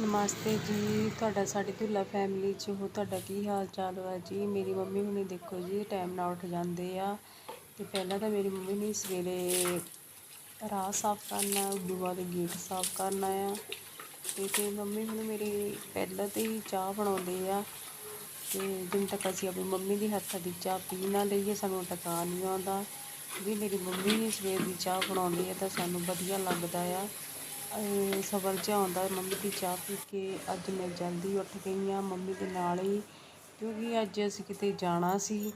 ਨਮਸਤੇ ਜੀ, ਤੁਹਾਡਾ ਸਾਡੀ ਧੁੱਲਾ ਫੈਮਿਲੀ 'ਚ ਹੋ, ਤੁਹਾਡਾ ਕੀ ਹਾਲ ਚਾਲ ਵਾ ਜੀ? ਮੇਰੀ ਮੰਮੀ ਹੁਣੇ ਦੇਖੋ ਜੀ ਟਾਈਮ ਨਾਲ ਉੱਠ ਜਾਂਦੇ ਆ। ਤੇ ਪਹਿਲਾਂ ਤਾਂ ਮੇਰੀ ਮੰਮੀ ਨੇ ਸਵੇਰੇ ਰਾਹ ਸਾਫ਼ ਕਰਨਾ ਉਦੋਂ ਬਾਅਦ ਗੇਟ ਸਾਫ਼ ਕਰਨਾ ਆ। ਤੇ ਫਿਰ ਮੰਮੀ ਹੁਣ ਮੇਰੀ ਪਹਿਲਾਂ ਤੇ ਹੀ ਚਾਹ ਬਣਾਉਂਦੇ ਆ। ਤੇ ਜਿੰਨ ਤੱਕ ਅਸੀਂ ਆਪਣੀ ਮੰਮੀ ਦੀ ਹੱਥਾਂ ਦੀ ਚਾਹ ਪੀ ਨਾ ਲਈਏ, ਸਾਨੂੰ ਟਿਕਾ ਨਹੀਂ ਆਉਂਦਾ। ਵੀ ਮੇਰੀ ਮੰਮੀ ਹੀ ਸਵੇਰ ਦੀ ਚਾਹ ਬਣਾਉਂਦੀ ਹੈ ਤਾਂ ਸਾਨੂੰ ਵਧੀਆ ਲੱਗਦਾ ਆ। ਸਬਰ ਜਿਹਾ ਆਉਂਦਾ, ਮੰਮੀ ਦੀ ਚਾਹ ਪੀ ਕੇ ਅੱਜ ਮੈਂ ਜਲਦੀ ਉੱਠ ਗਈ ਹਾਂ, ਮੰਮੀ ਦੇ ਨਾਲ ਹੀ, ਕਿਉਂਕਿ ਅੱਜ ਅਸੀਂ ਕਿਤੇ ਜਾਣਾ ਸੀ।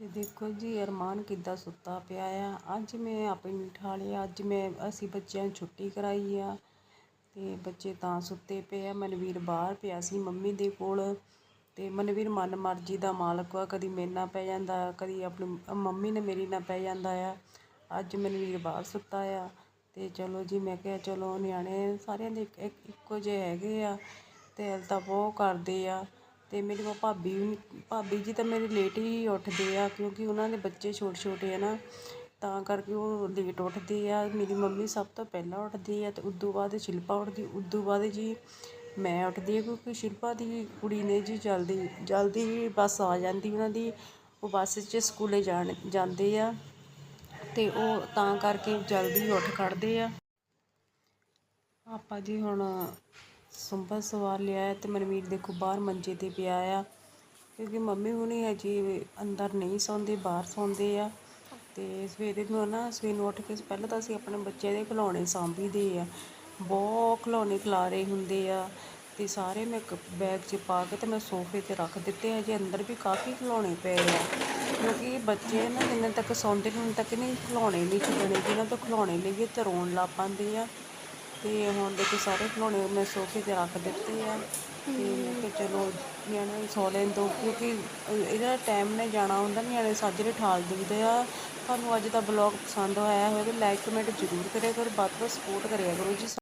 ਤੇ ਦੇਖੋ ਜੀ, ਅਰਮਾਨ ਕਿੱਦਾਂ ਸੁੱਤਾ ਪਿਆ ਆ। ਅੱਜ ਮੈਂ ਆਪਣੀ ਉਠਾ ਲਿਆ, ਅੱਜ ਮੈਂ, ਅਸੀਂ ਬੱਚਿਆਂ ਨੂੰ ਛੁੱਟੀ ਕਰਾਈ ਆ। ਤੇ ਬੱਚੇ ਤਾਂ ਸੁੱਤੇ ਪਏ ਆ, ਮਨਵੀਰ ਬਾਹਰ ਪਿਆ ਸੀ ਮੰਮੀ ਦੇ ਕੋਲ। ਤੇ ਮਨਵੀਰ ਮਨ ਮਰਜ਼ੀ ਦਾ ਮਾਲਕ ਆ, ਕਦੀ ਮੇਰੇ ਨਾਲ ਪੈ ਜਾਂਦਾ, ਕਦੀ ਆਪਣੀ, ਮੰਮੀ ਨੇ ਮੇਰੀ ਨਾਲ ਪੈ ਜਾਂਦਾ ਆ। ਅੱਜ ਮਨਵੀਰ ਬਾਹਰ ਸੁੱਤਾ ਆ ਅਤੇ ਚਲੋ ਜੀ ਮੈਂ ਕਿਹਾ ਚਲੋ ਨਿਆਣੇ ਸਾਰਿਆਂ ਦੇ ਇੱਕ ਇੱਕ- ਇੱਕੋ ਜਿਹੇ ਹੈਗੇ ਆ ਅਤੇ ਤਾਂ ਬਹੁਤ ਕਰਦੇ ਆ ਅਤੇ ਮੇਰੀ ਉਹ ਭਾਬੀ ਵੀ ਭਾਬੀ ਜੀ ਤਾਂ ਮੇਰੇ ਲੇਟ ਹੀ ਉੱਠਦੇ ਆ ਕਿਉਂਕਿ ਉਹਨਾਂ ਦੇ ਬੱਚੇ ਛੋਟੇ ਛੋਟੇ ਆ ਨਾ, ਤਾਂ ਕਰਕੇ ਉਹ ਲੇਟ ਉੱਠਦੇ ਆ। ਮੇਰੀ ਮੰਮੀ ਸਭ ਤੋਂ ਪਹਿਲਾਂ ਉੱਠਦੀ ਆ ਤੇ ਉਦੋਂ ਬਾਅਦ ਸ਼ਿਲਪਾ ਉੱਠਦੀ, ਉਦੋਂ ਬਾਅਦ ਜੀ ਮੈਂ ਉੱਠਦੀ ਹਾਂ ਕਿਉਂਕਿ ਸ਼ਿਲਪਾ ਦੀ ਕੁੜੀ ਨੇ ਜੀ ਜਲਦੀ ਜਲਦੀ ਹੀ ਬੱਸ ਆ ਜਾਂਦੀ, ਉਹਨਾਂ ਦੀ ਉਹ ਬੱਸ 'ਚ ਸਕੂਲੇ ਜਾਣ ਜਾਂਦੇ ਆ। ਅਤੇ ਉਹ ਤਾਂ ਕਰਕੇ ਜਲਦੀ ਉੱਠ ਖੜ੍ਹਦੇ ਆ। ਆਪਾਂ ਜੀ ਹੁਣ ਸੁੰਬਾ ਸਵਾਰ ਲਿਆ ਹੈ ਤੇ ਮਨਮੀਤ ਦੇਖੋ ਬਾਹਰ ਮੰਜੇ ਤੇ ਪਿਆ ਆ। ਕਿਉਂਕਿ ਮੰਮੀ ਹੁਣੀ ਹਜੇ ਅੰਦਰ ਨਹੀਂ ਸੌਂਦੇ, ਬਾਹਰ ਸੌਂਦੇ ਆ। ਤੇ ਸਵੇਰੇ ਨੂੰ ਨਾ ਸਵੇਰ ਨੂੰ ਉੱਠ ਕੇ ਪਹਿਲਾਂ ਤਾਂ ਅਸੀਂ ਆਪਣੇ ਬੱਚਿਆਂ ਦੇ ਖਿਡੌਣੇ ਸਾਂਭੀਦੇ ਆ। ਬਹੁਤ ਖਿਡੌਣੇ ਖਿਲਾਰੇ ਹੁੰਦੇ ਆ ਤੇ ਸਾਰੇ ਮੈਂ ਇੱਕ ਬੈਗ 'ਚ ਪਾ ਕੇ ਤੇ ਮੈਂ ਸੋਫੇ ਤੇ ਰੱਖ ਦਿੱਤੇ ਹਜੇ ਅੰਦਰ ਵੀ ਕਾਫੀ ਖਿਡੌਣੇ ਪਏ ਆ। ਕਿਉਂਕਿ ਬੱਚੇ ਨਾ ਜਿੰਨੇ ਤੱਕ ਸੌਂਦੇ ਨਹੀਂ ਉਨੇ ਤੱਕ ਨਹੀਂ ਖਿਡੌਣੇ ਨਹੀਂ ਛੱਡਣੇ ਜਿਹਨਾਂ ਤੋਂ ਖਿਡੌਣੇ ਲਈਏ ਤੇ ਰੋਣ ਲੱਗ ਪੈਂਦੇ ਆ ਤੇ ਹੁਣ ਦੇਖੋ ਸਾਰੇ ਖਿਡੌਣੇ ਮੈਂ ਸੋਫੇ ਤੇ ਰੱਖ ਦਿੱਤੇ ਆ। ਤੇ ਮੈਂ ਕਿਹਾ ਚਲੋ ਨਿਆਣੇ ਸੌ ਲੈਣ ਦਿਓ ਕਿਉਂਕਿ ਇਹਦਾ ਟਾਈਮ ਨੇ ਜਾਣਾ ਹੁੰਦਾ, ਨਿਆਣੇ ਸਾਜਰੇ ਠਾਲ ਦਿੰਦੇ ਆ। ਤੁਹਾਨੂੰ ਅੱਜ ਦਾ ਬਲੌਗ ਪਸੰਦ ਆਇਆ ਹੋਵੇ ਲਾਈਕ ਕਮੈਂਟ ਜ਼ਰੂਰ ਕਰਿਆ ਕਰੋ, ਵੱਧ ਤੋਂ ਸਪੋਰਟ ਕਰਿਆ ਕਰੋ ਜੀ।